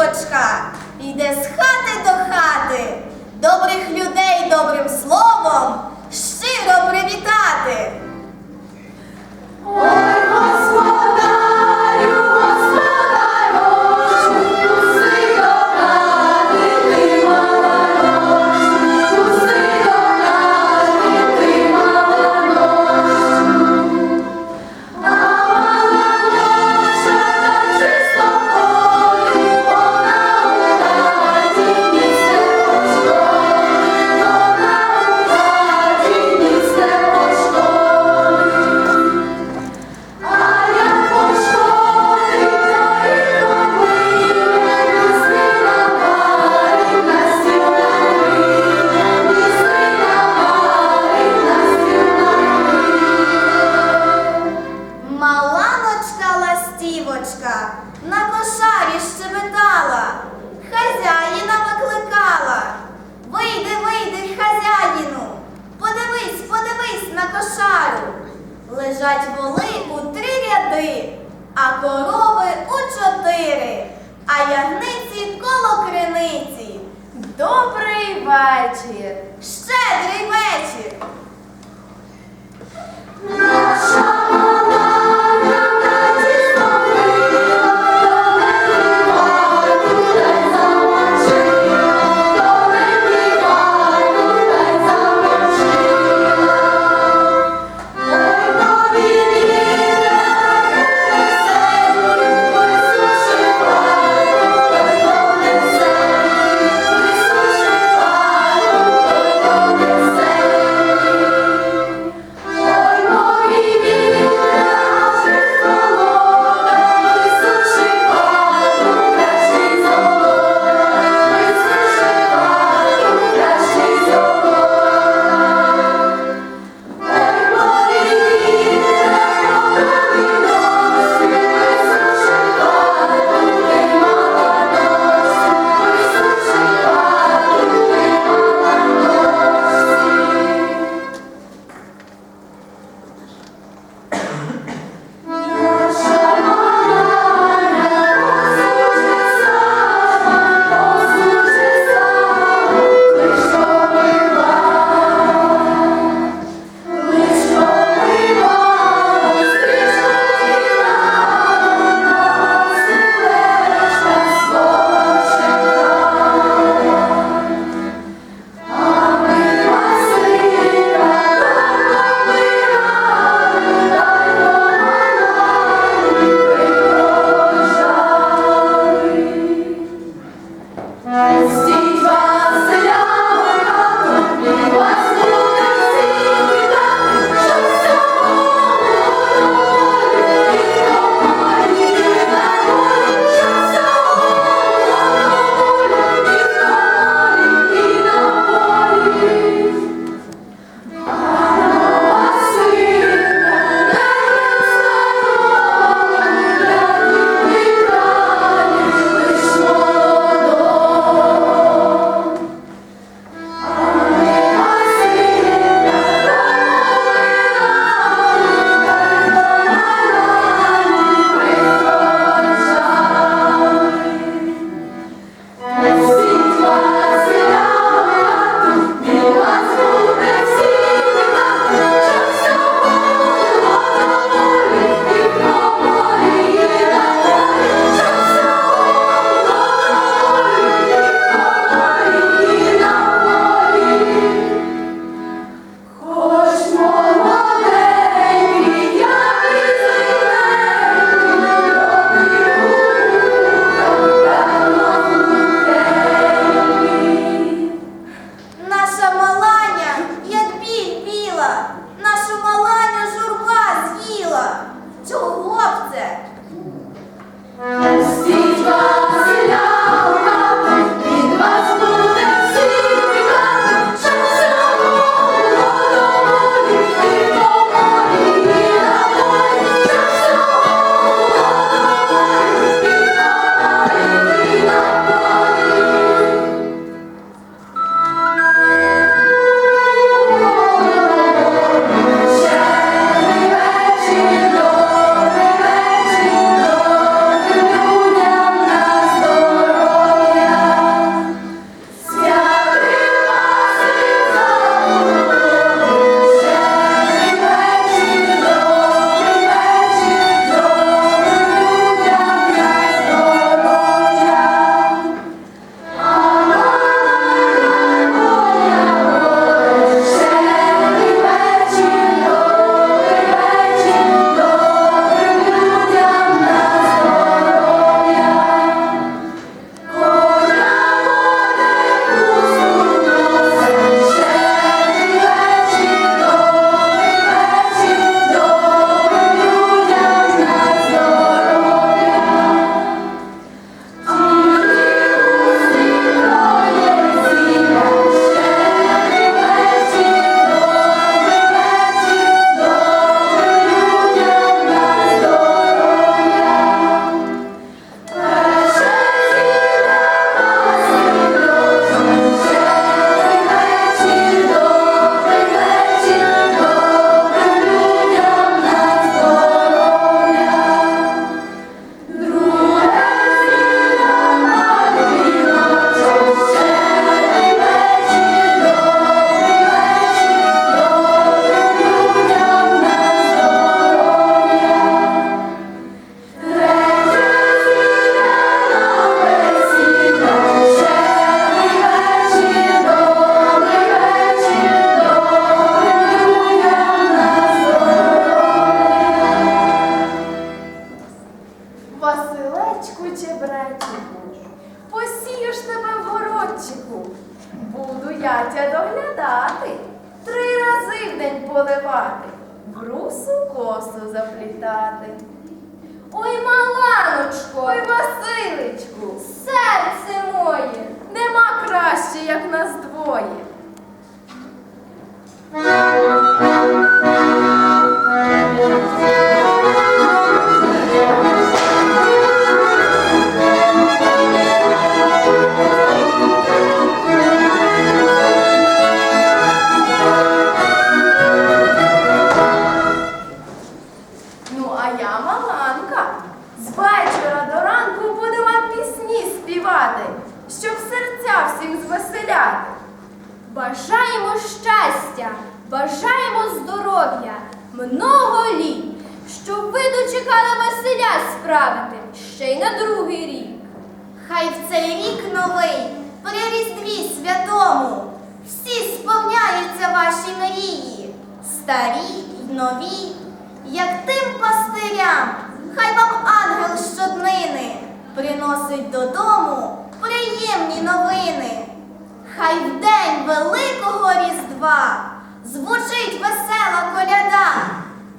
дівочка йде з хати до хати, добрих людей добрим словом щиро привітати. Ой, а корови у чотири, а ягниці коло криниці. Добрий вечір! Щедрий вечір! Маланочко, ой, Василичку, серце моє, нема краще, як нас двоє. Бажаємо щастя, бажаємо здоров'я, много літ, щоб ви дочекали Василя справити ще й на другий рік. Хай в цей рік новий, при Різдві святому, всі сповняються ваші мрії, старі й нові, як тим пастирям, хай вам ангел щоднини приносить додому приємні новини. Хай в день Великого Різдва звучить весела коляда,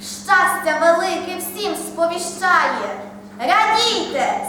щастя велике всім сповіщає. Радійте,